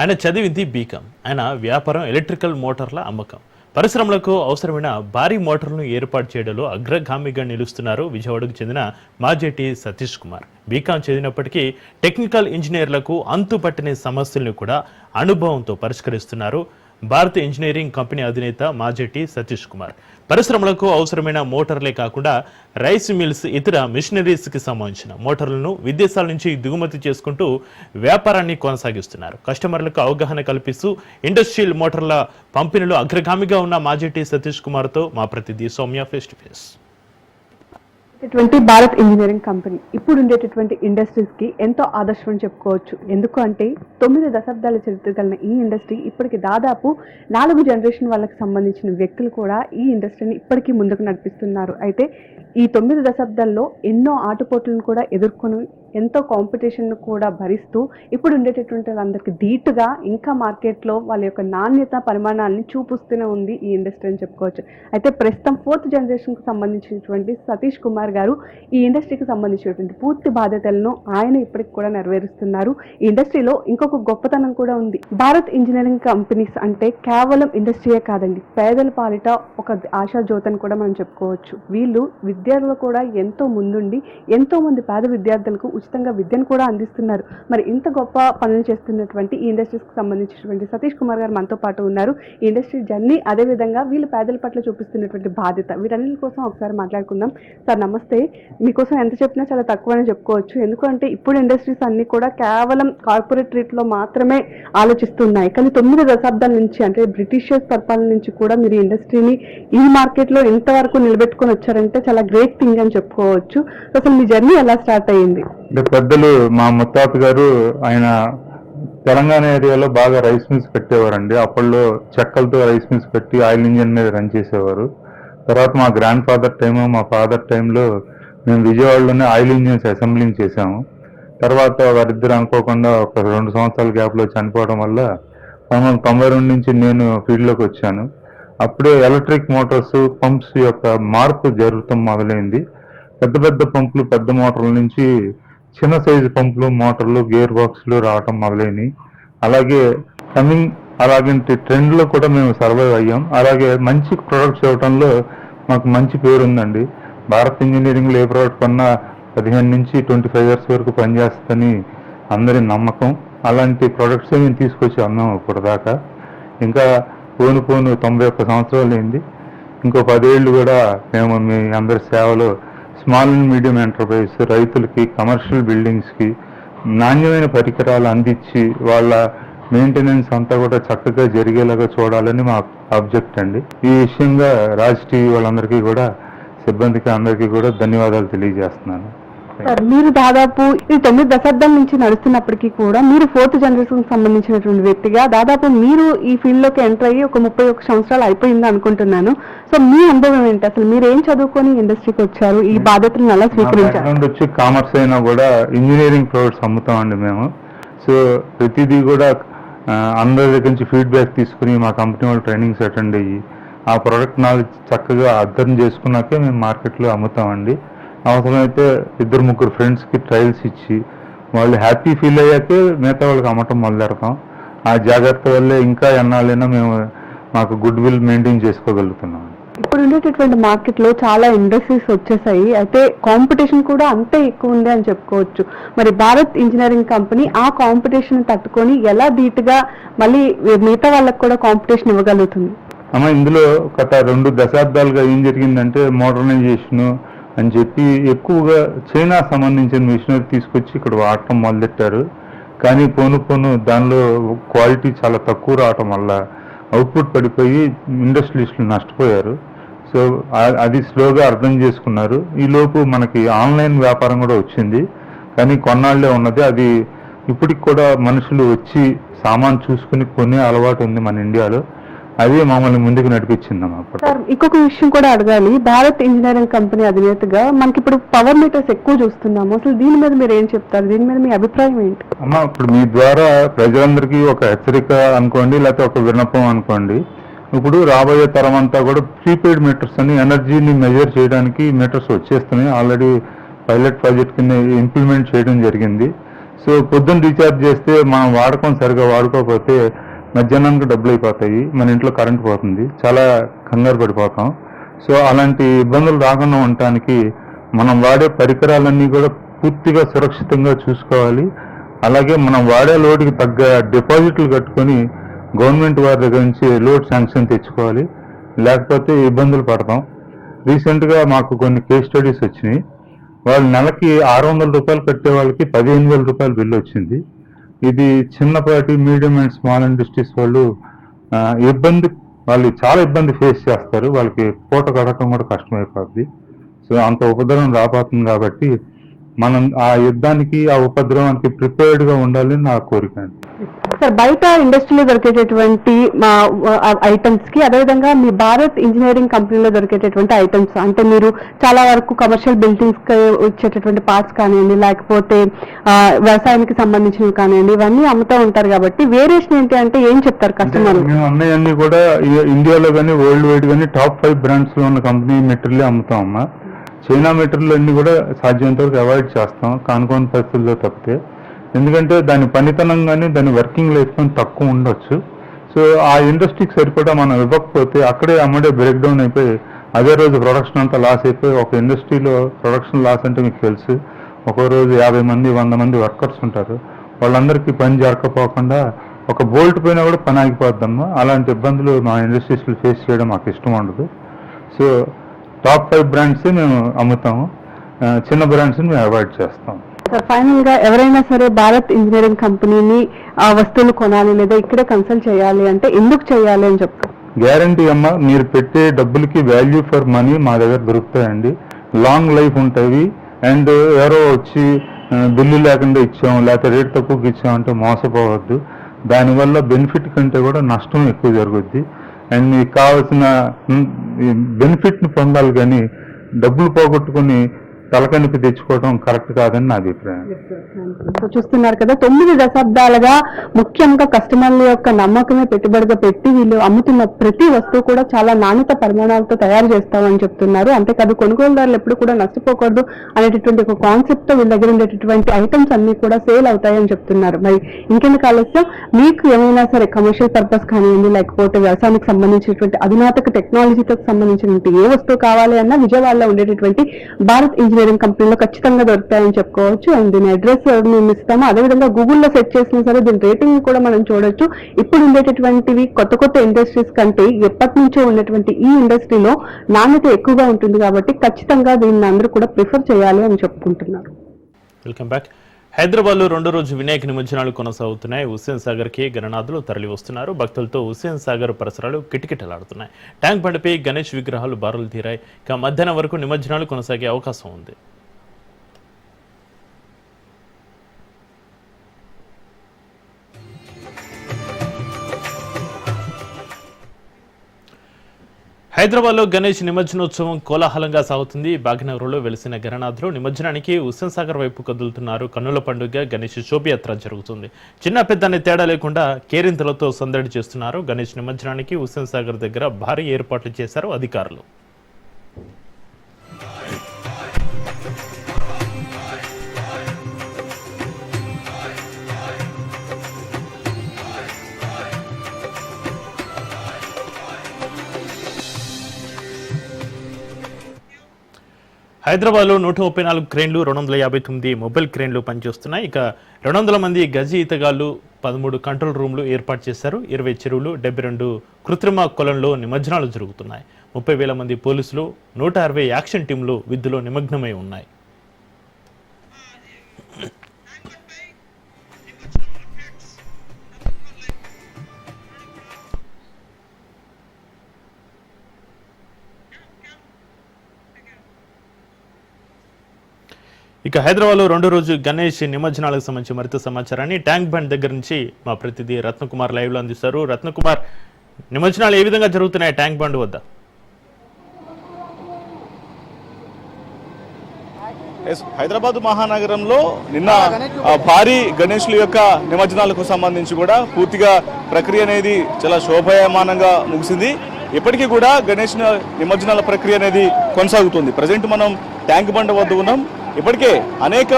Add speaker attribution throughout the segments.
Speaker 1: ఆయన చదివింది బీకాం. ఆయన వ్యాపారం ఎలక్ట్రికల్ మోటార్ల అమ్మకం. పరిశ్రమలకు అవసరమైన భారీ మోటార్లను ఏర్పాటు చేయడంలో అగ్రగామిగా నిలుస్తున్నారు విజయవాడకు చెందిన మాజేటి సతీష్ కుమార్. బీకాం చదివినప్పటికీ టెక్నికల్ ఇంజనీర్లకు అంతుపట్టని సమస్యలను కూడా అనుభవంతో పరిష్కరిస్తున్నారు. భారత్ ఇంజనీరింగ్ కంపెనీ అధినేత మాజెట్టి సతీష్ కుమార్. పరిశ్రమలకు అవసరమైన మోటార్లే కాకుండా రైస్ మిల్స్ ఇతర మిషనరీస్కి సంబంధించిన మోటార్లను విదేశాల నుంచి దిగుమతి చేసుకుంటూ వ్యాపారాన్ని కొనసాగిస్తున్నారు. కస్టమర్లకు అవగాహన కల్పిస్తూ ఇండస్ట్రియల్ మోటార్ల పంపిణీలో అగ్రగామిగా ఉన్న మాజెట్టి సతీష్ కుమార్తో మా ప్రతినిధి సౌమ్య ఫేస్ టు ఫేస్
Speaker 2: ఉండేటటువంటి భారత్ ఇంజనీరింగ్ కంపెనీ ఇప్పుడు ఉండేటటువంటి ఇండస్ట్రీస్కి ఎంతో ఆదర్శం చెప్పుకోవచ్చు. ఎందుకు అంటే తొమ్మిది దశాబ్దాల చరిత్ర కలిగిన ఈ ఇండస్ట్రీ ఇప్పటికి దాదాపు నాలుగు జనరేషన్ వాళ్ళకి సంబంధించిన వ్యక్తులు కూడా ఈ ఇండస్ట్రీని ఇప్పటికీ ముందుకు నడిపిస్తున్నారు. అయితే ఈ తొమ్మిది దశాబ్దాల్లో ఎన్నో ఆటుపోట్లను కూడా ఎదుర్కొని ఎంతో కాంపిటీషన్ను కూడా భరిస్తూ ఇప్పుడు ఉండేటటువంటి వాళ్ళందరికీ ధీటుగా ఇంకా మార్కెట్లో వాళ్ళ యొక్క నాణ్యత పరిమాణాలని చూపిస్తూనే ఉంది ఈ ఇండస్ట్రీ అని చెప్పుకోవచ్చు. అయితే ప్రస్తుతం ఫోర్త్ జనరేషన్కి సంబంధించినటువంటి సతీష్ కుమార్ గారు ఈ ఇండస్ట్రీకి సంబంధించినటువంటి పూర్తి బాధ్యతలను ఆయన ఇప్పటికి కూడా నెరవేరుస్తున్నారు. ఈ ఇండస్ట్రీలో ఇంకొక గొప్పతనం కూడా ఉంది. భారత్ ఇంజనీరింగ్ కంపెనీస్ అంటే కేవలం ఇండస్ట్రీయే కాదండి పేదల పాలిట ఒక ఆశాజ్యోతని కూడా మనం చెప్పుకోవచ్చు. వీళ్ళు విద్యార్థులు కూడా ఎంతో ముందుండి ఎంతో మంది పేద విద్యార్థులకు ఉచితంగా విద్యను కూడా అందిస్తున్నారు. మరి ఇంత గొప్ప పనులు చేస్తున్నటువంటి ఈ ఇండస్ట్రీస్కి సంబంధించినటువంటి సతీష్ కుమార్ గారు మనతో పాటు ఉన్నారు. ఈ ఇండస్ట్రీ జర్నీ అదే విధంగా వీళ్ళు పేదల పట్ల చూపిస్తున్నటువంటి బాధ్యత. వీటన్నిటి కోసం ఒకసారి మాట్లాడుకుందాం. సార్ నమస్తే. మీకోసం ఎంత చెప్పినా చాలా తక్కువనే చెప్పుకోవచ్చు. ఎందుకంటే ఇప్పుడు ఇండస్ట్రీస్ అన్ని కూడా కేవలం కార్పొరేట్ రీట్లో మాత్రమే ఆలోచిస్తున్నాయి. కానీ తొమ్మిది దశాబ్దాల నుంచి అంటే బ్రిటిషర్స్ పరిపాలన నుంచి కూడా మీరు ఇండస్ట్రీని ఈ మార్కెట్లో ఇంతవరకు నిలబెట్టుకొని వచ్చారంటే చాలా గ్రేట్ థింగ్ అని చెప్పుకోవచ్చు. అసలు మీ జర్నీ ఎలా స్టార్ట్ అయ్యింది?
Speaker 3: అంటే పెద్దలు మా ముత్తాత గారు ఆయన తెలంగాణ ఏరియాలో బాగా రైస్ మిల్స్ పెట్టేవారండి. అప్పట్లో చెక్కలతో రైస్ మిల్స్ పెట్టి ఆయిల్ ఇంజిన్ మీద రన్ చేసేవారు. తర్వాత మా గ్రాండ్ ఫాదర్ టైమ్ మా ఫాదర్ టైంలో మేము విజయవాడలోనే ఆయిల్ ఇంజిన్స్ అసెంబ్లింగ్ చేశాము. తర్వాత వారిద్దరు అనుకోకుండా ఒక రెండు సంవత్సరాల గ్యాప్లో చనిపోవడం వల్ల పంతొమ్మిది తొంభై రెండు నుంచి నేను ఫీల్డ్లోకి వచ్చాను. అప్పుడే ఎలక్ట్రిక్ మోటార్స్ పంప్స్ యొక్క మార్పు జరుగుతాం మొదలైంది. పెద్ద పెద్ద పంపులు పెద్ద మోటార్ల నుంచి చిన్న సైజు పంపులు మోటార్లు గేర్ బాక్స్లు రావటం మొదలైనవి. అలాగే కమింగ్ అలాగంటి ట్రెండ్లో కూడా మేము సర్వైవ్ అయ్యాం. అలాగే మంచి ప్రొడక్ట్స్ ఇవ్వటంలో మాకు మంచి పేరు ఉందండి భారత్ ఇంజనీరింగ్లో ఏ ప్రోడక్ట్ కొన్నా పదిహేను నుంచి ట్వంటీ ఫైవ్ ఇయర్స్ వరకు పనిచేస్తుందని అందరి నమ్మకం. అలాంటి ప్రొడక్ట్స్ మేము తీసుకొచ్చి అన్నాం ఇప్పటిదాకా. ఇంకా పోను పోను తొంభై ఒక్క సంవత్సరాలు అయింది. ఇంకో పదేళ్ళు కూడా మేము మీ అందరి సేవలో స్మాల్ అండ్ మీడియం ఎంటర్ప్రైజెస్ రైతులకి కమర్షియల్ బిల్డింగ్స్కి నాణ్యమైన పరికరాలు అందించి వాళ్ళ మెయింటెనెన్స్ అంతా కూడా చక్కగా జరిగేలాగా చూడాలని మా ఆబ్జెక్ట్ అండి. ఈ విషయంగా రాజ్ టీవీ వాళ్ళందరికీ కూడా సిబ్బందికి అందరికీ కూడా ధన్యవాదాలు తెలియజేస్తున్నాను.
Speaker 2: సార్ మీరు దాదాపు ఈ తొమ్మిది దశాబ్దాల నుంచి నడుస్తున్నప్పటికీ కూడా మీరు ఫోర్త్ జనరేషన్ సంబంధించినటువంటి వ్యక్తిగా దాదాపు మీరు ఈ ఫీల్డ్లోకి ఎంటర్ అయ్యి ఒక ముప్పై ఒక్క సంవత్సరాలు అయిపోయింది అనుకుంటున్నాను. సో మీ అనుభవం ఏంటి? అసలు మీరు ఏం చదువుకొని ఇండస్ట్రీకి వచ్చారు? ఈ బాధ్యతలను ఎలా స్వీకరించారు?
Speaker 3: వచ్చి కామర్స్ అయినా కూడా ఇంజనీరింగ్ ప్రొడక్ట్స్ అమ్ముతామండి మేము. సో ప్రతిదీ కూడా అందరి దగ్గర నుంచి ఫీడ్బ్యాక్ తీసుకుని మా కంపెనీ వాళ్ళు ట్రైనింగ్స్ అటెండ్ అయ్యి ఆ ప్రోడక్ట్ నాలెడ్జ్ చక్కగా అర్థం చేసుకున్నాకే మేము మార్కెట్లో అమ్ముతామండి. అవసరమైతే ఇద్దరు ముగ్గురు ఫ్రెండ్స్కి ట్రయల్స్ ఇచ్చి వాళ్ళు హ్యాపీ ఫీల్ అయ్యాకే మిగతా వాళ్ళకి అమ్మటం మొదలెడతాం. ఆ జాగ్రత్త వల్లే ఇంకా ఎన్నాళ్ళైనా మేము మాకు గుడ్ విల్ మెయింటైన్ చేసుకోగలుగుతున్నాం.
Speaker 2: ఇప్పుడు ఉండేటటువంటి మార్కెట్లో చాలా ఇండస్ట్రీస్ వచ్చేసాయి. అయితే కాంపిటీషన్ కూడా అంతే ఎక్కువ ఉంది అని చెప్పుకోవచ్చు. మరి భారత్ ఇంజనీరింగ్ కంపెనీ ఆ కాంపిటీషన్ తట్టుకొని ఎలా ధీటుగా మళ్ళీ మిగతా వాళ్ళకి కూడా కాంపిటీషన్ ఇవ్వగలుగుతుంది?
Speaker 3: అమ్మ ఇందులో గత రెండు దశాబ్దాలుగా ఏం జరిగిందంటే మోడర్నైజేషన్ అని చెప్పి ఎక్కువగా చైనా సంబంధించిన మిషనరీ తీసుకొచ్చి ఇక్కడ వాడటం మొదలెట్టారు. కానీ పోను పోను దానిలో క్వాలిటీ చాలా తక్కువ రావటం వల్ల అవుట్పుట్ పడిపోయి ఇండస్ట్రీస్లు నష్టపోయారు. సో అది స్లోగా అర్థం చేసుకున్నారు. ఈలోపు మనకి ఆన్లైన్ వ్యాపారం కూడా వచ్చింది. కానీ కొన్నాళ్ళే ఉన్నది. అది ఇప్పటికి కూడా మనుషులు వచ్చి సామాన్ చూసుకుని కొనే అలవాటు ఉంది మన ఇండియాలో. అదే మమ్మల్ని ముందుకు నడిపించింది అప్పుడు
Speaker 2: సార్ ఇంకొక విషయం కూడా అడగాలి. భారత్ ఇంజనీరింగ్ కంపెనీ అధినేతగా మనకి ఇప్పుడు పవర్ మీటర్స్ ఎక్కువ చూస్తున్నాము. అసలు దీని మీద మీరు ఏం చెప్తారు? దీని మీద మీ అభిప్రాయం ఏంటి?
Speaker 3: అమ్మ ఇప్పుడు మీ ద్వారా ప్రజలందరికీ ఒక హెచ్చరిక అనుకోండి లేకపోతే ఒక విన్నపం అనుకోండి. ఇప్పుడు రాబోయే తరం అంతా కూడా ప్రీపెయిడ్ మీటర్స్ అని ఎనర్జీని మెజర్ చేయడానికి మీటర్స్ వచ్చేస్తున్నాయి. ఆల్రెడీ పైలట్ ప్రాజెక్ట్ కింద ఇంప్లిమెంట్ చేయడం జరిగింది. సో పొద్దున్న రీఛార్జ్ చేస్తే మనం వాడకం సరిగా వాడుకోకపోతే మధ్యాహ్నానికి డబ్బులు అయిపోతాయి మన ఇంట్లో కరెంట్ పోతుంది చాలా కంగారు పడిపోతాం. సో అలాంటి ఇబ్బందులు రాకుండా ఉండటానికి మనం వాడే పరికరాలన్నీ కూడా పూర్తిగా సురక్షితంగా చూసుకోవాలి. అలాగే మనం వాడే లోడ్కి తగ్గ డిపాజిట్లు కట్టుకొని గవర్నమెంట్ వారి దగ్గర నుంచి లోడ్ శాంక్షన్ తెచ్చుకోవాలి. లేకపోతే ఇబ్బందులు పడతాం. రీసెంట్గా మాకు కొన్ని కేస్ స్టడీస్ వచ్చినాయి. వాళ్ళు నెలకి ఆరు వందల రూపాయలు కట్టే వాళ్ళకి పదిహేను వేల రూపాయలు బిల్లు వచ్చింది. ఇది చిన్నపాటి మీడియం అండ్ స్మాల్ ఇండస్ట్రీస్ వాళ్ళు ఇబ్బంది వాళ్ళు చాలా ఇబ్బంది ఫేస్ చేస్తారు. వాళ్ళకి పూట కడటం కూడా కష్టమైపోద్ది. సో అంత ఉపద్రవం రాబోతుంది కాబట్టి మనం ఆ యుద్ధానికి ఆ ఉపద్రవానికి ప్రిపేర్డ్గా ఉండాలని నా కోరిక అండి.
Speaker 2: సార్ బయట ఇండస్ట్రీలో దొరికేటటువంటి మా ఐటమ్స్కి అదేవిధంగా మీ భారత్ ఇంజనీరింగ్ కంపెనీలో దొరికేటటువంటి ఐటమ్స్ అంటే మీరు చాలా వరకు కమర్షియల్ బిల్డింగ్స్కి వచ్చేటటువంటి పార్ట్స్ కానివ్వండి లేకపోతే వ్యవసాయానికి సంబంధించినవి కానివ్వండి ఇవన్నీ అమ్ముతూ ఉంటారు కాబట్టి వేరియేషన్ ఏంటి అంటే ఏం చెప్తారు కస్టమర్
Speaker 3: మేము అన్నయ్యన్నీ కూడా ఇండియాలో కానీ వరల్డ్ వైడ్ కానీ టాప్ ఫైవ్ బ్రాండ్స్లో ఉన్న కంపెనీ మెటీరియల్ అమ్ముతాం అమ్మా చైనా మెటీరియల్ అన్ని కూడా సాధ్యమైనంత వరకు అవాయిడ్ చేస్తాం కానుకోని పరిస్థితుల్లో తప్పితే. ఎందుకంటే దాని పనితనం కానీ దాని వర్కింగ్ లైఫ్ కానీ తక్కువ ఉండొచ్చు. సో ఆ ఇండస్ట్రీకి సరిపడా మనం ఇవ్వకపోతే అక్కడే అమ్మడే బ్రేక్ డౌన్ అయిపోయి అదే రోజు ప్రొడక్షన్ అంతా లాస్ అయిపోయి ఒక ఇండస్ట్రీలో ప్రొడక్షన్ లాస్ అంటే మీకు తెలుసు. ఒక రోజు యాభై మంది వంద మంది వర్కర్స్ ఉంటారు. వాళ్ళందరికీ పని జరగకపోకుండా ఒక బోల్ట్ పైన కూడా పని ఆగిపోద్దమ్మా. అలాంటి ఇబ్బందులు మా ఇండస్ట్రీస్లో ఫేస్ చేయడం మాకు ఇష్టం ఉండదు. సో టాప్ ఫైవ్ బ్రాండ్స్ మేము అమ్ముతాము. చిన్న బ్రాండ్స్ మేము అవాయిడ్ చేస్తాం
Speaker 2: ఫైనల్గా ఎవరైనా సరే భారత్ ఇంజనీరింగ్ కంపెనీని ఆ వస్తువులు కొనాలి లేదా ఇక్కడే కన్సల్ట్ చేయాలి అంటే ఎందుకు చేయాలి అని చెప్తారు
Speaker 3: గ్యారంటీ అమ్మ మీరు పెట్టే డబ్బులకి వాల్యూ ఫర్ మనీ మా దగ్గర దొరుకుతాయండి. లాంగ్ లైఫ్ ఉంటాయి అండ్ ఎవరో వచ్చి బిల్లు లేకుండా ఇచ్చాం లేకపోతే రేట్ తక్కువకి ఇచ్చాం అంటే మోసపోవద్దు. దానివల్ల బెనిఫిట్ కంటే కూడా నష్టం ఎక్కువ జరుగుద్ది. అండ్ మీకు కావాల్సిన బెనిఫిట్ని పొందాలి కానీ డబ్బులు పోగొట్టుకుని తలకనిపి తెచ్చుకోవడం కరెక్ట్ కాదని నా అభిప్రాయం.
Speaker 2: సో చూస్తున్నారు కదా తొమ్మిది దశాబ్దాలుగా ముఖ్యంగా కస్టమర్ల యొక్క నమ్మకమే పెట్టుబడిగా పెట్టి వీళ్ళు అమ్ముతున్న ప్రతి వస్తువు కూడా చాలా నాణ్యత పరిమాణాలతో తయారు చేస్తామని చెప్తున్నారు. అంతేకాదు కొనుగోలుదారులు ఎప్పుడు కూడా నష్టపోకూడదు అనేటటువంటి ఒక కాన్సెప్ట్తో వీళ్ళ దగ్గర ఉండేటటువంటి ఐటమ్స్ అన్ని కూడా సేల్ అవుతాయని చెప్తున్నారు. మరి ఇంకెందుకు ఆలస్యం? మీకు ఏమైనా సరే కమర్షియల్ పర్పస్ కానివ్వండి లేకపోతే వ్యవసాయానికి సంబంధించినటువంటి అధునాతక టెక్నాలజీతో సంబంధించినటువంటి ఏ వస్తువు కావాలి అన్నా విజయవాడలో ఉండేటటువంటి భారత్ ఇంజనీరింగ్ కంపెనీలో ఖచ్చితంగా దొరుకుతాయని చెప్పుకోవచ్చు. అండ్ దీని అడ్రస్ మేము ఇస్తాము అదేవిధంగా గూగుల్లో సెర్చ్ చేసినా సరే దీని రేటింగ్ కూడా మనం చూడొచ్చు. ఇప్పుడు ఉండేటటువంటివి కొత్త కొత్త ఇండస్ట్రీస్ కంటే ఎప్పటి నుంచో ఉన్నటువంటి ఈ ఇండస్ట్రీలో నాణ్యత ఎక్కువగా ఉంటుంది కాబట్టి ఖచ్చితంగా దీన్ని అందరూ కూడా ప్రిఫర్ చేయాలి అని చెప్పుకుంటున్నారు.
Speaker 1: వెల్కమ్ బ్యాక్ హైదరాబాద్లో రెండో రోజు వినాయక నిమజ్జనాలు కొనసాగుతున్నాయి. హుస్సేన్ సాగర్కి గణనాథులు తరలి వస్తున్నారు భక్తులతో హుస్సేన్ సాగర్ పరిసరాలు కిటకిటలాడుతున్నాయి. ట్యాంక్ బండిపై గణేష్ విగ్రహాలు బారులు తీరాయి. ఇక మధ్యాహ్నం వరకు నిమజ్జనాలు కొనసాగే అవకాశం ఉంది. హైదరాబాద్లో గణేష్ నిమజ్జనోత్సవం కోలాహలంగా సాగుతుంది. భాగ్యనగరంలో వెలిసిన గణనాథులు నిమజ్జనానికి హుస్సేన్ సాగర్ వైపు కదులుతున్నారు. కన్నుల పండుగ గణేష్ శోభయాత్ర జరుగుతుంది. చిన్న పెద్దని తేడా లేకుండా కేరింతలతో సందడి చేస్తున్నారు. గణేష్ నిమజ్జనానికి హుస్సేన్ సాగర్ దగ్గర భారీ ఏర్పాట్లు చేశారు అధికారులు. హైదరాబాద్లో నూట ముప్పై నాలుగు క్రేన్లు రెండు వందల యాభై తొమ్మిది మొబైల్ క్రేన్లు పనిచేస్తున్నాయి. ఇక రెండు వందల మంది గజి ఈతగాళ్ళు పదమూడు కంట్రోల్ రూమ్లు ఏర్పాటు చేశారు. ఇరవై చెరువులు డెబ్బై రెండు కృత్రిమ కొలంలో నిమజ్జనాలు జరుగుతున్నాయి. ముప్పై వేల మంది పోలీసులు నూట అరవై యాక్షన్ టీంలు విధులో నిమగ్నమై ఉన్నాయి. ఇక హైదరాబాద్లో రెండు రోజు గణేష్ నిమజ్జనాలకు సంబంధించి మరింత సమాచారాన్ని ట్యాంక్ బండ్ దగ్గర నుంచి మా ప్రతినిధి రత్నకుమార్ లైవ్లో అందిస్తారు. రత్నకుమార్ నిమజ్జనాలు ఏ విధంగా జరుగుతున్నాయి ట్యాంక్ బండ్ వద్ద?
Speaker 4: ఎస్ హైదరాబాద్ మహానగరంలో నిన్న భారీ గణేష్ల యొక్క నిమజ్జనాలకు సంబంధించి కూడా పూర్తిగా ప్రక్రియ అనేది చాలా శోభాయమానంగా ముగిసింది. ఇప్పటికీ కూడా గణేష్ నిమజ్జనాల ప్రక్రియ అనేది కొనసాగుతుంది. ప్రజెంట్ మనం ట్యాంక్ బండ్ వద్ద ఉన్నాం. ఇప్పటికే అనేక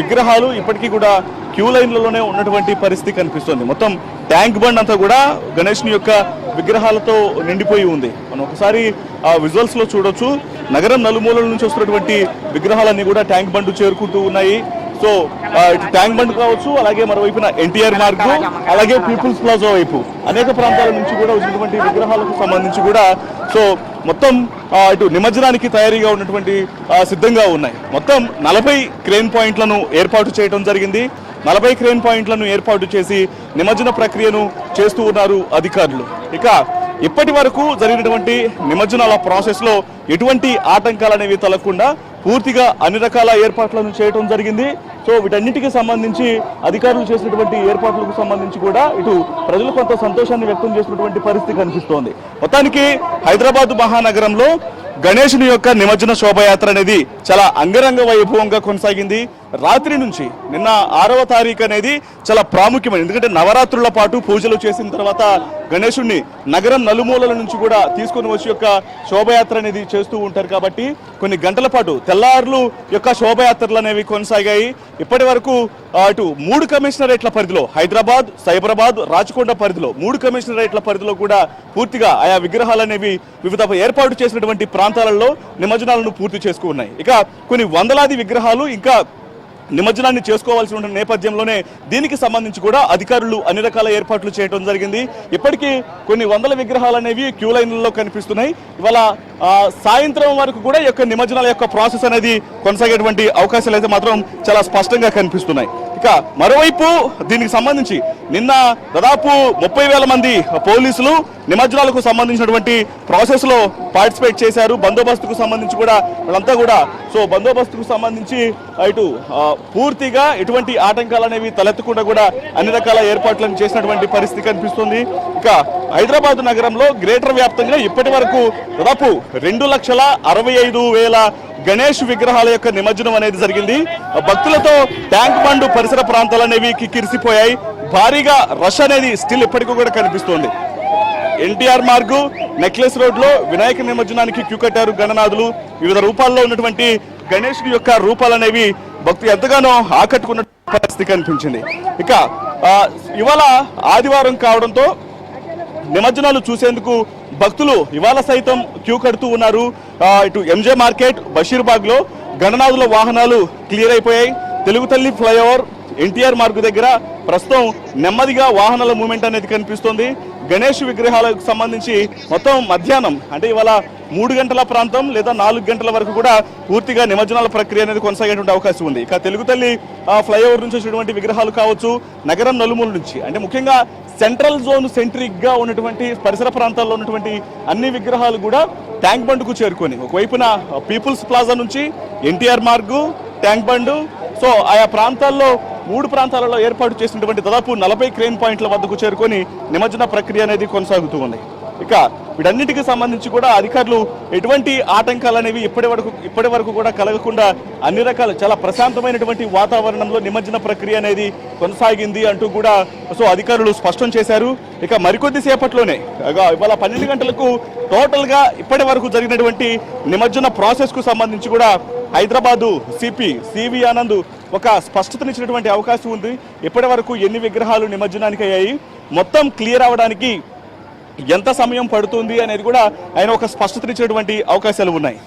Speaker 4: విగ్రహాలు ఇప్పటికీ కూడా క్యూ లైన్లలోనే ఉన్నటువంటి పరిస్థితి కనిపిస్తుంది. మొత్తం ట్యాంక్ బండ్ అంతా కూడా గణేష్ని యొక్క విగ్రహాలతో నిండిపోయి ఉంది. మనం ఒకసారి ఆ విజువల్స్లో చూడొచ్చు. నగరం నలుమూలల నుంచి వస్తున్నటువంటి విగ్రహాలన్నీ కూడా ట్యాంక్ బండ్ చేరుకుంటూ ఉన్నాయి. సో ఇటు ట్యాంక్ బండ్ కావచ్చు అలాగే మరోవైపున ఎన్టీఆర్ మార్గ్ అలాగే పీపుల్స్ ప్లాజా వైపు అనేక ప్రాంతాల నుంచి కూడా వచ్చినటువంటి విగ్రహాలకు సంబంధించి కూడా సో మొత్తం ఇటు నిమజ్జనానికి తయారీగా ఉన్నటువంటి సిద్ధంగా ఉన్నాయి. మొత్తం నలభై క్రేన్ పాయింట్లను ఏర్పాటు చేయడం జరిగింది. నలభై క్రేన్ పాయింట్లను ఏర్పాటు చేసి నిమజ్జన ప్రక్రియను చేస్తూ ఉన్నారు అధికారులు. ఇక ఇప్పటి వరకు జరిగినటువంటి నిమజ్జనాల ప్రాసెస్లో ఎటువంటి ఆటంకాలు అనేవి తలకుండా పూర్తిగా అన్ని రకాల ఏర్పాట్లను చేయడం జరిగింది. సో వీటన్నిటికీ సంబంధించి అధికారులు చేసినటువంటి ఏర్పాట్లకు సంబంధించి కూడా ఇటు ప్రజలు కొంత సంతోషాన్ని వ్యక్తం చేసినటువంటి పరిస్థితి కనిపిస్తోంది. మొత్తానికి హైదరాబాద్ మహానగరంలో గణేశుని యొక్క నిమజ్జన శోభయాత్ర అనేది చాలా అంగరంగ వైభవంగా కొనసాగింది. రాత్రి నుంచి నిన్న ఆరవ తారీఖు అనేది చాలా ప్రాముఖ్యమైనది. ఎందుకంటే నవరాత్రుల పాటు పూజలు చేసిన తర్వాత గణేశుణ్ణి నగరం నలుమూలల నుంచి కూడా తీసుకొని వచ్చి యొక్క శోభయాత్ర అనేది చేస్తూ ఉంటారు కాబట్టి కొన్ని గంటల పాటు తెల్లారులు యొక్క శోభయాత్రలు అనేవి కొనసాగాయి. ఇప్పటి వరకు అటు మూడు కమిషనరేట్ల పరిధిలో హైదరాబాద్ సైబరాబాద్ రాచకొండ పరిధిలో మూడు కమిషనరేట్ల పరిధిలో కూడా పూర్తిగా ఆయా విగ్రహాలు అనేవి వివిధ ఏర్పాటు చేసినటువంటి ప్రాంతాలలో నిమజ్జనాలను పూర్తి చేసుకున్నాయి. ఇక కొన్ని వందలాది విగ్రహాలు ఇంకా నిమజ్జనాన్ని చేసుకోవాల్సి ఉన్న నేపథ్యంలోనే దీనికి సంబంధించి కూడా అధికారులు అన్ని రకాల ఏర్పాట్లు చేయడం జరిగింది. ఇప్పటికీ కొన్ని వందల విగ్రహాలు అనేవి క్యూ లైన్లలో కనిపిస్తున్నాయి. ఇవాళ సాయంత్రం వరకు కూడా ఈ యొక్క నిమజ్జనాల యొక్క ప్రాసెస్ అనేది కొనసాగేటువంటి అవకాశాలు అయితే మాత్రం చాలా స్పష్టంగా కనిపిస్తున్నాయి. ఇక మరోవైపు దీనికి సంబంధించి నిన్న దాదాపు ముప్పై వేల మంది పోలీసులు నిమజ్జనాలకు సంబంధించినటువంటి ప్రాసెస్లో పార్టిసిపేట్ చేశారు. బందోబస్తుకు సంబంధించి కూడా వాళ్ళంతా కూడా. సో బందోబస్తుకు సంబంధించి ఇటు పూర్తిగా ఎటువంటి ఆటంకాలు అనేవి తలెత్తకుండా కూడా అన్ని రకాల ఏర్పాట్లను చేసినటువంటి పరిస్థితి కనిపిస్తుంది. ఇక హైదరాబాద్ నగరంలో గ్రేటర్ వ్యాప్తంగా ఇప్పటి వరకు దాదాపు రెండు లక్షల అరవై ఐదు వేల గణేష్ విగ్రహాల యొక్క నిమజ్జనం అనేది జరిగింది. భక్తులతో ట్యాంక్ బండ్ పరిసర ప్రాంతాలు అనేవి కిక్కిరిసిపోయాయి భారీగా రష్ అనేది స్టిల్ ఇప్పటికీ కూడా కనిపిస్తోంది. ఎన్టీఆర్ మార్గు నెక్లెస్ రోడ్లో వినాయక నిమజ్జనానికి క్యూ కట్టారు గణనాథులు. వివిధ రూపాల్లో ఉన్నటువంటి గణేష్ యొక్క రూపాలు అనేవి భక్తులు ఎంతగానో ఆకట్టుకున్న పరిస్థితి కనిపించింది. ఇక ఇవాళ ఆదివారం కావడంతో నిమజ్జనాలు చూసేందుకు భక్తులు ఇవాళ సైతం క్యూ కడుతూ ఉన్నారు. ఇటు ఎంజే మార్కెట్ బషీర్బాగ్లో గణనాథుల వాహనాలు క్లియర్ అయిపోయాయి. తెలుగు తల్లి ఫ్లైఓవర్ ఎన్టీఆర్ మార్గు దగ్గర ప్రస్తుతం నెమ్మదిగా వాహనాల మూమెంట్ అనేది కనిపిస్తోంది. గణేష్ విగ్రహాలకు సంబంధించి మొత్తం మధ్యాహ్నం అంటే ఇవాళ మూడు గంటల ప్రాంతం లేదా నాలుగు గంటల వరకు కూడా పూర్తిగా నిమజ్జనాల ప్రక్రియ అనేది కొనసాగేటువంటి అవకాశం ఉంది. ఇక తెలుగు తల్లి ఫ్లైఓవర్ నుంచి వచ్చినటువంటి విగ్రహాలు కావచ్చు నగరం నలుమూల నుంచి అంటే ముఖ్యంగా సెంట్రల్ జోన్ సెంట్రిక్గా ఉన్నటువంటి పరిసర ప్రాంతాల్లో ఉన్నటువంటి అన్ని విగ్రహాలు కూడా ట్యాంక్ బండ్కు చేరుకొని ఒకవైపున పీపుల్స్ ప్లాజా నుంచి NTR Marg tank bund so ఆయా ప్రాంతాల్లో మూడు ప్రాంతాలలో ఏర్పాటు చేసినటువంటి దాదాపు నలభై క్రేన్ పాయింట్ల వద్దకు చేరుకొని నిమజ్జన ప్రక్రియ అనేది కొనసాగుతూ ఉంది. ఇక వీటన్నిటికి సంబంధించి కూడా అధికారులు ఎటువంటి ఆటంకాలు అనేవి ఇప్పటి వరకు ఇప్పటి వరకు కూడా కలగకుండా అన్ని రకాల చాలా ప్రశాంతమైనటువంటి వాతావరణంలో నిమజ్జన ప్రక్రియ అనేది కొనసాగింది అంటూ కూడా సో అధికారులు స్పష్టం చేశారు. ఇక మరికొద్ది సేపట్లోనే ఇవాళ పన్నెండు గంటలకు టోటల్గా ఇప్పటి వరకు జరిగినటువంటి నిమజ్జన ప్రాసెస్కు సంబంధించి కూడా హైదరాబాదు సిపి సివి ఆనంద్ ఒక స్పష్టతనిచ్చినటువంటి అవకాశం ఉంది. ఇప్పటి వరకు ఎన్ని విగ్రహాలు నిమజ్జనానికి అయ్యాయి? మొత్తం క్లియర్ అవడానికి ఎంత సమయం పడుతుంది అనేది కూడా ఆయన ఒక స్పష్టతనిచ్చినటువంటి అవకాశాలు ఉన్నాయి.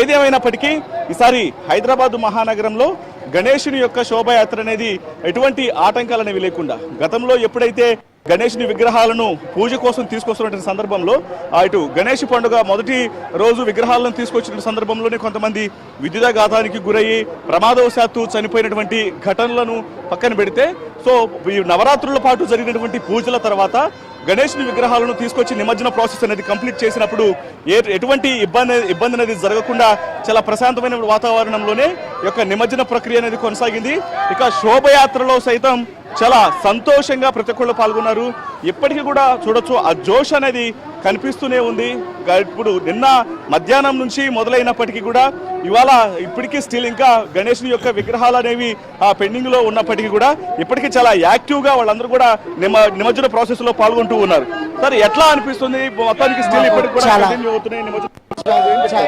Speaker 4: ఏదేమైనప్పటికీ ఈసారి హైదరాబాదు మహానగరంలో గణేషుని యొక్క శోభయాత్ర అనేది ఎటువంటి ఆటంకాలు అనేవి లేకుండా గతంలో ఎప్పుడైతే గణేషుని విగ్రహాలను పూజ కోసం తీసుకొస్తున్నటువంటి సందర్భంలో అటు ఇటు గణేష్ పండుగ మొదటి రోజు విగ్రహాలను తీసుకొచ్చిన సందర్భంలోనే కొంతమంది విద్యుదాఘాతానికి గురయ్యి ప్రమాదవశాత్తు చనిపోయినటువంటి ఘటనలను పక్కన పెడితే సో ఈ నవరాత్రుల పాటు జరిగినటువంటి పూజల తర్వాత గణేష్ని విగ్రహాలను తీసుకొచ్చి నిమజ్జన ప్రాసెస్ అనేది కంప్లీట్ చేసినప్పుడు ఏ ఎటువంటి ఇబ్బంది ఇబ్బంది అనేది జరగకుండా చాలా ప్రశాంతమైన వాతావరణంలోనే ఈ యొక్క నిమజ్జన ప్రక్రియ అనేది కొనసాగింది. ఇక శోభయాత్రలో సైతం చాలా సంతోషంగా ప్రతి ఒక్కళ్ళు పాల్గొన్నారు. ఇప్పటికీ కూడా చూడొచ్చు ఆ జోష్ అనేది కనిపిస్తూనే ఉంది. ఇప్పుడు నిన్న మధ్యాహ్నం నుంచి మొదలైనప్పటికీ కూడా ఇవాళ ఇప్పటికీ స్టిల్ ఇంకా గణేషుని యొక్క విగ్రహాలు అనేవి ఆ పెండింగ్లో ఉన్నప్పటికీ కూడా ఇప్పటికీ చాలా యాక్టివ్గా వాళ్ళందరూ కూడా నిమ నిమజ్జన ప్రాసెస్లో పాల్గొంటూ ఉన్నారు. సరే ఎట్లా అనిపిస్తుంది? మొత్తానికి స్టిల్ ఇప్పటికి కూడా అవుతున్నాయి నిమజ్జన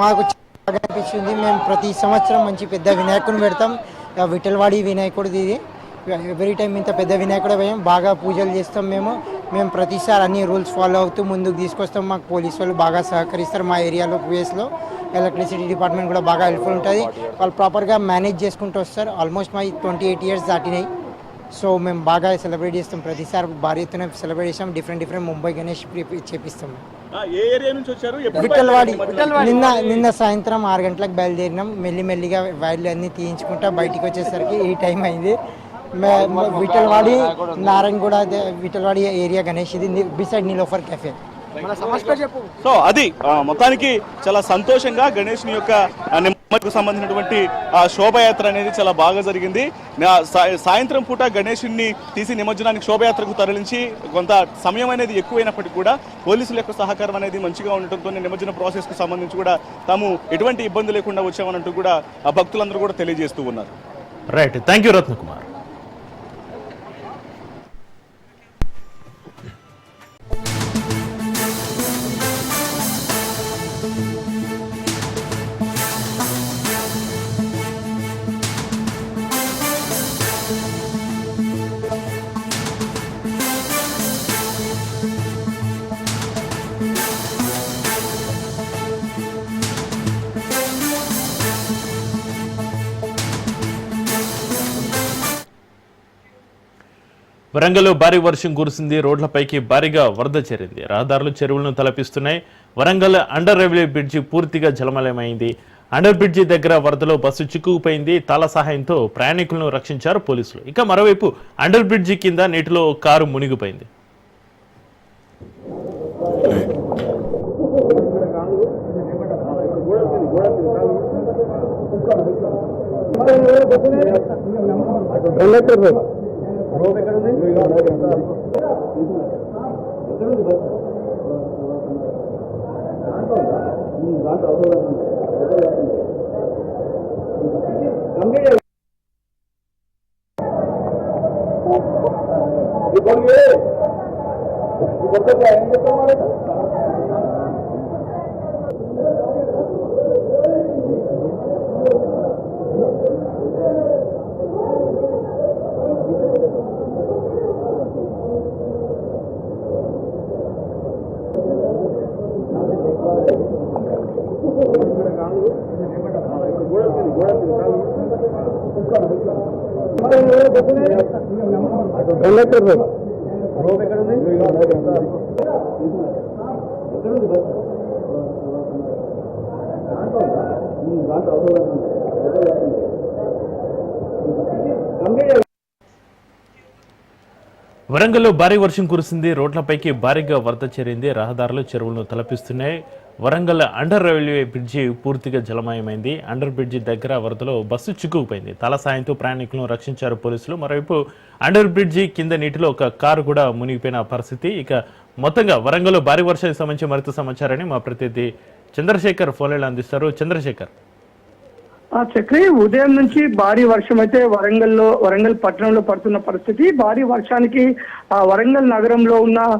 Speaker 5: మాకు అనిపించింది మేము ప్రతి సంవత్సరం మంచి పెద్ద వినాయకుని పెడతాం. విఠలవాడి వినాయకుడిది ఇది. ఎవ్రీ టైం ఇంత పెద్ద వినాయకుడు పోయాం బాగా పూజలు చేస్తాం మేము. మేము ప్రతిసారి అన్ని రూల్స్ ఫాలో అవుతూ ముందుకు తీసుకొస్తాం. మాకు పోలీస్ వాళ్ళు బాగా సహకరిస్తారు మా ఏరియాలో ప్లేస్లో ఎలక్ట్రిసిటీ డిపార్ట్మెంట్ కూడా బాగా హెల్ప్ఫుల్ ఉంటుంది. వాళ్ళు ప్రాపర్గా మేనేజ్ చేసుకుంటూ వస్తారు. ఆల్మోస్ట్ మా ట్వంటీ ఎయిట్ ఇయర్స్ దాటినాయి. సో మేము బాగా సెలబ్రేట్ చేస్తాం. ప్రతిసారి భారీ ఎత్తున సెలబ్రేట్ చేస్తాం. డిఫరెంట్ డిఫరెంట్ ముంబై గణేష్ చేపిస్తాం.
Speaker 4: ఆ, ఏ ఏరియా నుంచి వచ్చారు? ఎప్పుడు
Speaker 5: విఠల్వాడి? నిన్న నిన్న సాయంత్రం ఆరు గంటలకు బయలుదేరినాం. మెల్లి మెల్లిగా వైర్లు అన్ని తీయించుకుంటా బయటికి వచ్చేసరికి ఈ టైం అయింది. మే- మ- విఠల్వాడి నారాయణగూడ ద- విఠల్వాడి ఏరియా గణేష్ ఇది బిసైడ్ నీలోఫర్ కెఫే
Speaker 4: సో అది ఆ, మొత్తానికి చాలా సంతోషంగా గణేష్ యొక్క నిమజ్జనకు సంబంధించినటువంటి ఆ శోభయాత్ర అనేది చాలా బాగా జరిగింది. సాయంత్రం పూట గణేషుని తీసి నిమజ్జనానికి శోభయాత్రకు తరలించి కొంత సమయం అనేది ఎక్కువైనప్పటికీ కూడా పోలీసుల యొక్క సహకారం అనేది మంచిగా ఉండటంతో నిమజ్జన ప్రాసెస్కు సంబంధించి కూడా తాము ఎటువంటి ఇబ్బంది లేకుండా వచ్చామనంటూ కూడా ఆ భక్తులందరూ కూడా తెలియజేస్తూ ఉన్నారు.
Speaker 1: రైట్ థ్యాంక్ యూ రత్నకుమార్ వరంగల్లో భారీ వర్షం కురిసింది. రోడ్లపైకి భారీగా వరద చేరింది. రహదారులు చెరువులను తలపిస్తున్నాయి. వరంగల్ అండర్ రైల్వే బ్రిడ్జి పూర్తిగా జలమలమైంది. అండర్ బ్రిడ్జి దగ్గర వరదలో బస్సు చిక్కుకుపోయింది. తాళ సహాయంతో ప్రయాణికులను రక్షించారు పోలీసులు. ఇక మరోవైపు అండర్ బ్రిడ్జి కింద నీటిలో కారు మునిగిపోయింది. రోడ్ ఎక్కడ ఉంది ఎక్కడ ఉంది ఏం? చెప్తాం వరంగల్లో భారీ వర్షం కురిసింది. రోడ్లపైకి భారీగా వరద చేరింది. రహదారులు చెరువులను తలపిస్తున్నాయి. వరంగల్ అండర్ రైల్వే బ్రిడ్జి పూర్తిగా జలమయమైంది. అండర్ బ్రిడ్జి దగ్గర వరదలో బస్సు చిక్కుకుపోయింది. తల సాయంతో ప్రయాణికులను రక్షించారు పోలీసులు. మరోవైపు అండర్ బ్రిడ్జి కింద నీటిలో ఒక కారు కూడా మునిగిపోయిన పరిస్థితి. ఇక మొత్తంగా వరంగల్లో భారీ వర్షానికి సంబంధించి మరింత సమాచారాన్ని మా ప్రతినిధి చంద్రశేఖర్ ఫోన్లో అందిస్తారు. చంద్రశేఖర్.
Speaker 6: ఆ ఉదయం నుంచి భారీ వర్షం అయితే వరంగల్లో వరంగల్ పట్టణంలో పడుతున్న పరిస్థితి. భారీ వర్షానికి ఆ వరంగల్ నగరంలో ఉన్న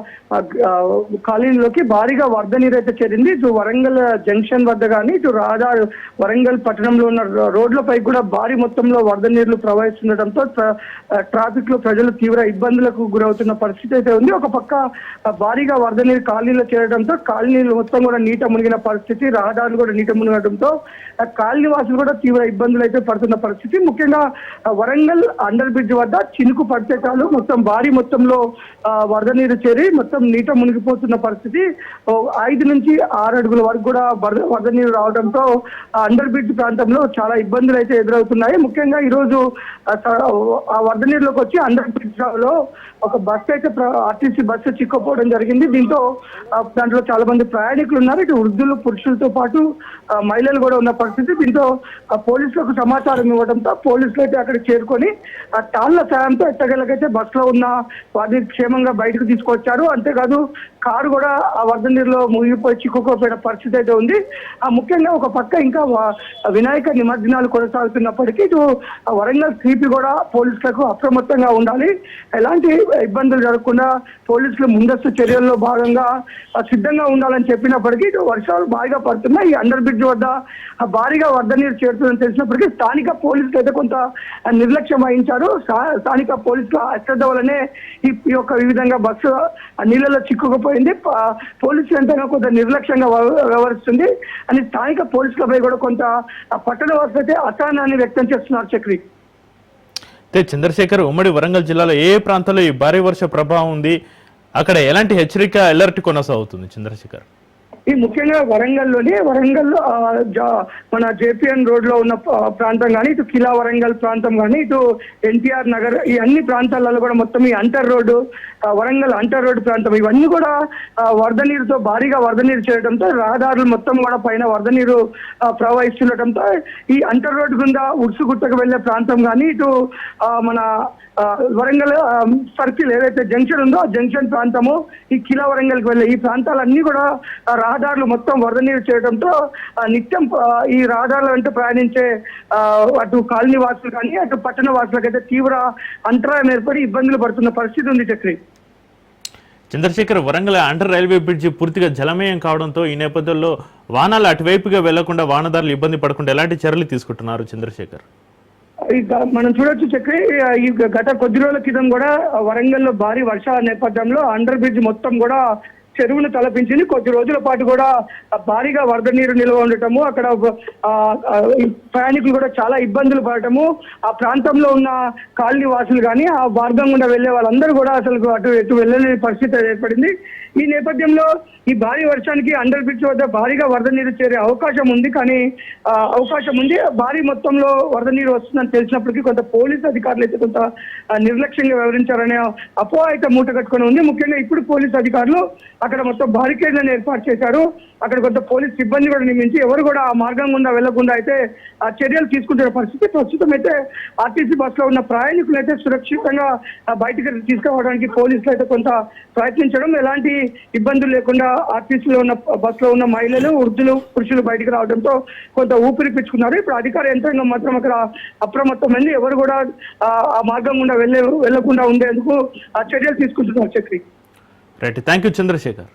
Speaker 6: కాలనీలోకి భారీగా వరద నీరు అయితే చేరింది. ఇటు వరంగల్ జంక్షన్ వద్ద కానీ ఇటు రహదారు వరంగల్ పట్టణంలో ఉన్న రోడ్లపై కూడా భారీ మొత్తంలో వరద నీళ్ళు ప్రవహిస్తుండటంతో ట్రా- ట్రాఫిక్లో ప్రజలు తీవ్ర ఇబ్బందులకు గురవుతున్న పరిస్థితి అయితే ఉంది. ఒక పక్క భారీగా వరద నీరు కాలనీలో చేరడంతో కాలనీలు మొత్తం కూడా నీట మునిగిన పరిస్థితి. రహదారులు కూడా నీట మునగడంతో కాలనీ వాసులు కూడా తీవ్ర ఇబ్బందులు అయితే పడుతున్న పరిస్థితి. ముఖ్యంగా వరంగల్ అండర్ బ్రిడ్జ్ వద్ద చినుకు పడితే చాలు మొత్తం భారీ మొత్తంలో వరద నీరు చేరి మొత్తం నీట మునిగిపోతున్న పరిస్థితి. ఐదు నుంచి ఆరు అడుగుల వరకు కూడా వరద వరద నీరు రావడంతో ఆ అండర్ బ్రిడ్జ్ ప్రాంతంలో చాలా ఇబ్బందులు అయితే ఎదురవుతున్నాయి. ముఖ్యంగా ఈరోజు ఆ ఆ వరద నీరులోకి వచ్చి అండర్ బ్రిడ్జ్లో ఒక బస్సు అయితే ఆర్టీసీ బస్సు చిక్కుపోవడం జరిగింది. దీంతో దాంట్లో చాలా మంది ప్రయాణికులు ఉన్నారు. ఇటు వృద్ధులు పురుషులతో పాటు మహిళలు కూడా ఉన్న పరిస్థితి. దీంతో ఆ పోలీసులకు సమాచారం ఇవ్వడంతో పోలీసులు అయితే అక్కడ చేరుకొని ఆ తాళ్ళ సాయంతో ఎట్టగలకైతే బస్సులో ఉన్న వారిని క్షేమంగా బయటకు తీసుకొచ్చారు. అంతేకాదు కారు కూడా ఆ వరద నీరులో మునిగిపోయి చిక్కుకోపోయిన పరిస్థితి అయితే ఉంది. ఆ ముఖ్యంగా ఒక పక్క ఇంకా వినాయక నిమజ్జనాలు కొనసాగుతున్నప్పటికీ ఇటు ఆ వరంగల్ సిపి కూడా పోలీసులకు అప్రమత్తంగా ఉండాలి. ఎలాంటి ఇబ్బందులు జరగకుండా పోలీసులు ముందస్తు చర్యల్లో భాగంగా సిద్ధంగా ఉండాలని చెప్పినప్పటికీ ఇటు వర్షాలు భారీగా పడుతున్నాయి. ఈ అండర్ బ్రిడ్జ్ వద్ద ఆ, భారీగా వరద నీరు చేరుతుందని తెలిసినప్పటికీ స్థానిక పోలీసులు అయితే కొంత నిర్లక్ష్యం వహించారు. స్థానిక పోలీసుల అశ్రద్ధ వల్లనే ఈ యొక్క ఈ విధంగా బస్సు ఆ నీళ్ళలో చిక్కుకుపోయింది పోయింది. పోలీసులు ఎంతగా కొంత నిర్లక్ష్యంగా వ్యవహరిస్తుంది. అని స్థానిక పోలీసులపై కూడా కొంత పట్టణ వాసులు అయితే అసహనాన్ని వ్యక్తం చేస్తున్నారు చక్రి.
Speaker 1: అయితే చంద్రశేఖర్ ఉమ్మడి వరంగల్ జిల్లాలో ఏ ఏ ప్రాంతాల్లో ఈ భారీ వర్ష ప్రభావం ఉంది? అక్కడ ఎలాంటి హెచ్చరిక అలర్ట్ కొనసాగుతుంది చంద్రశేఖర్?
Speaker 6: ఈ ముఖ్యంగా వరంగల్లోని వరంగల్ ఆ, మన జేపీఎన్ రోడ్లో ఉన్న ప్రాంతం కానీ ఇటు కిలా వరంగల్ ప్రాంతం కానీ ఇటు ఎన్టీఆర్ నగర్ ఈ అన్ని ప్రాంతాలలో కూడా మొత్తం ఈ అంటర్ రోడ్డు వరంగల్ అంటర్ రోడ్డు ప్రాంతం ఇవన్నీ కూడా వరద నీరుతో భారీగా వరద నీరు చేయడంతో రహదారులు మొత్తం కూడా పైన వరద నీరు ప్రవహిస్తుండటంతో ఈ అంటర్ రోడ్డు గుండా ఉడుసుగుట్టకు వెళ్ళే ప్రాంతం కానీ ఇటు మన వరంగల్ సర్కిల్ ఏదైతే జంక్షన్ ఉందో జంక్షన్ ప్రాంతము ఈ కిలా వరంగల్కి వెళ్ళే ఈ ప్రాంతాలన్నీ కూడా రహదారులు మొత్తం వరద నీరు చేయడంతో నిత్యం ఈ రహదారుల వెంట ప్రయాణించే అటు కాలనీ వాసులు కానీ అటు పట్టణ వాసులకైతే తీవ్ర అంతరాయం ఏర్పడి ఇబ్బందులు పడుతున్న పరిస్థితి ఉంది Chakri.
Speaker 1: Chandrashekar Warangal under railway bridge పూర్తిగా జలమయం కావడంతో ఈ నేపథ్యంలో వాహనాలు అటువైపుగా వెళ్ళకుండా వాహనదారులు ఇబ్బంది పడకుండా ఎలాంటి చర్యలు తీసుకుంటున్నారు చంద్రశేఖర్?
Speaker 6: మనం చూడొచ్చు చక్రి ఈ గత కొద్ది రోజుల క్రితం కూడా వరంగల్లో భారీ వర్షాల నేపథ్యంలో అండర్ బ్రిడ్జ్ మొత్తం కూడా చెరువును తలపించింది. కొద్ది రోజుల పాటు కూడా భారీగా వరద నీరు నిల్వ ఉండటము అక్కడ ప్రయాణికులు కూడా చాలా ఇబ్బందులు పడటము. ఆ ప్రాంతంలో ఉన్న కాలనీ వాసులు కానీ ఆ మార్గం గుండా వెళ్ళే వాళ్ళందరూ కూడా అసలు అటు ఎటు వెళ్ళలేని పరిస్థితి ఏర్పడింది. ఈ నేపథ్యంలో ఈ భారీ వర్షానికి అండర్ బ్రిడ్జ్ వద్ద భారీగా వరద నీరు చేరే అవకాశం ఉంది. కానీ అవకాశం ఉంది. భారీ మొత్తంలో వరద నీరు వస్తుందని తెలిసినప్పటికీ కొంత పోలీసు అధికారులు అయితే కొంత నిర్లక్ష్యంగా వ్యవహరించారనే అపోహ అయితే మూట కట్టుకొని ఉంది. ముఖ్యంగా ఇప్పుడు పోలీసు అధికారులు అక్కడ మొత్తం బారికేడ్లను ఏర్పాటు చేశారు. అక్కడ కొంత పోలీస్ సిబ్బంది కూడా నియమించి ఎవరు కూడా ఆ మార్గం గుండా వెళ్ళకుండా అయితే ఆ చర్యలు తీసుకుంటున్న పరిస్థితి ప్రస్తుతం అయితే ఆర్టీసీ బస్లో ఉన్న ప్రయాణికులు అయితే సురక్షితంగా బయటకు బయటికి తీసుకురావడానికి పోలీసులు అయితే కొంత ప్రయత్నించడం. ఎలాంటి ఇబ్బందులు లేకుండా ఆర్టీసీలో ఉన్న బస్లో ఉన్న మహిళలు వృద్ధులు పురుషులు బయటికి రావడంతో కొంత ఊపిరి పిచ్చుకున్నారు ఇప్పుడు అధికార యంత్రాంగం మాత్రం అక్కడ అప్రమత్తమైంది. ఎవరు కూడా ఆ ఆ మార్గం గుండా వెళ్ళే వెళ్ళకుండా ఉండేందుకు ఆ చర్యలు తీసుకుంటున్నారు Chakri.
Speaker 1: Right. Thank you Chandrashekar.